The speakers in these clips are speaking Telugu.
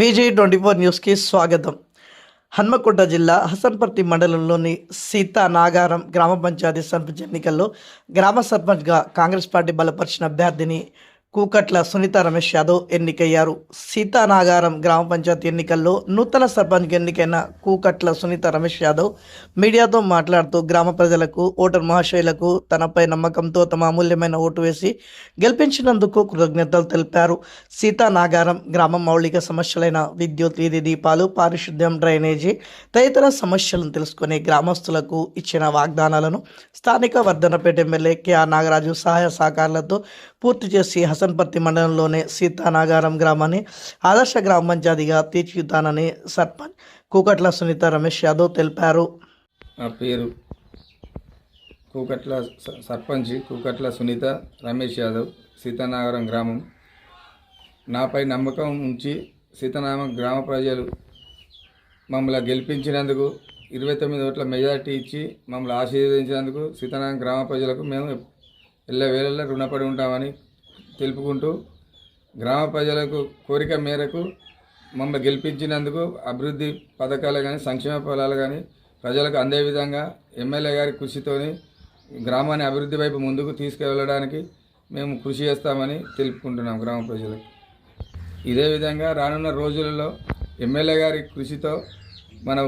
విజయ్ ట్వంటీ ఫోర్ న్యూస్కి స్వాగతం. హన్మకొండ జిల్లా హసన్పర్తి మండలంలోని సీతా నాగారం గ్రామ పంచాయతీ సర్పంచ్ ఎన్నికల్లో గ్రామ సర్పంచ్గా కాంగ్రెస్ పార్టీ బలపరిచిన అభ్యర్థిని కూకట్ల సునీత రమేష్ యాదవ్ ఎన్నికయ్యారు. సీతానాగారం గ్రామ పంచాయతీ ఎన్నికల్లో నూతన సర్పంచ్ ఎన్నికైన కూకట్ల సునీత రమేష్ యాదవ్ మీడియాతో మాట్లాడుతూ గ్రామ ప్రజలకు ఓటర్ మహాశయులకు తనపై నమ్మకంతో తమ అమూల్యమైన ఓటు వేసి గెలిపించినందుకు కృతజ్ఞతలు తెలిపారు. సీతానాగారం గ్రామ మౌలిక సమస్యలైన విద్యుత్ వీధి దీపాలు పారిశుద్ధ్యం డ్రైనేజీ తదితర సమస్యలను తెలుసుకుని గ్రామస్తులకు ఇచ్చిన వాగ్దానాలను స్థానిక వర్ధనపేట ఎమ్మెల్యే కెఆర్ నాగరాజు సహాయ సహకారాలతో పూర్తి చేసి హసన్పర్తి మండలంలోనే సీతానాగారం గ్రామాన్ని ఆదర్శ గ్రామ పంచాయతీగా తీర్చిదిద్దానని సర్పంచ్ కూకట్ల సునీత రమేష్ యాదవ్ తెలిపారు. నా పేరు కూకట్ల స- సర్పంచ్ కూకట్ల సునీత రమేష్ యాదవ్ సీతానాగరం గ్రామం. నాపై నమ్మకం ఉంచి సీతానామ గ్రామ ప్రజలు మమ్మల్ని గెలిపించినందుకు ఇరవై తొమ్మిది ఓట్ల మెజార్టీ ఇచ్చి మమ్మల్ని ఆశీర్వదించినందుకు సీతారామ గ్రామ ప్రజలకు మేము ఎల్లవేళలా రుణపడి ఉంటామని తెలుపుకుంటూ గ్రామ ప్రజలకు కోరిక మేరకు మమ్మల్ని గెలిపించినందుకు అభివృద్ధి పథకాలు కానీ సంక్షేమ ఫలాలు కానీ ప్రజలకు అందే విధంగా ఎమ్మెల్యే గారి కృషితోని గ్రామాన్ని అభివృద్ధి వైపు ముందుకు తీసుకెళ్ళడానికి మేము కృషి చేస్తామని తెలుపుకుంటున్నాం గ్రామ ప్రజలకు. ఇదే విధంగా రానున్న రోజులలో ఎమ్మెల్యే గారి కృషితో మన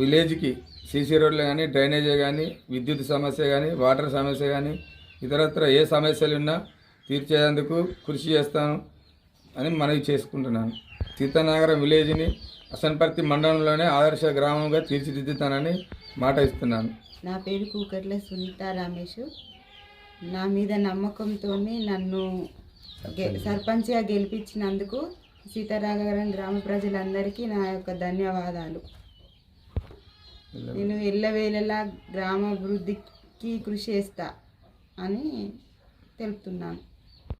విలేజ్కి సీసీ రోడ్లు కానీ డ్రైనేజీ కానీ విద్యుత్ సమస్య కానీ వాటర్ సమస్య కానీ ఇతరత్ర ఏ సమస్యలు ఉన్నా తీర్చేందుకు కృషి చేస్తాను అని మనవి చేసుకుంటున్నాను. సీతానగరం విలేజ్ని అసన్పర్తి మండలంలోనే ఆదర్శ గ్రామంగా తీర్చిదిద్దుతానని మాట ఇస్తున్నాను. నా పేరు కూకట్ల సునీత రమేష్. నా మీద నమ్మకంతో నన్ను సర్పంచ్గా గెలిపించినందుకు సీతారాగరం గ్రామ ప్రజలందరికీ నా యొక్క ధన్యవాదాలు. నేను ఎల్లవేళలా గ్రామాభివృద్ధికి కృషి చేస్తా అని తెలుపుతున్నాను.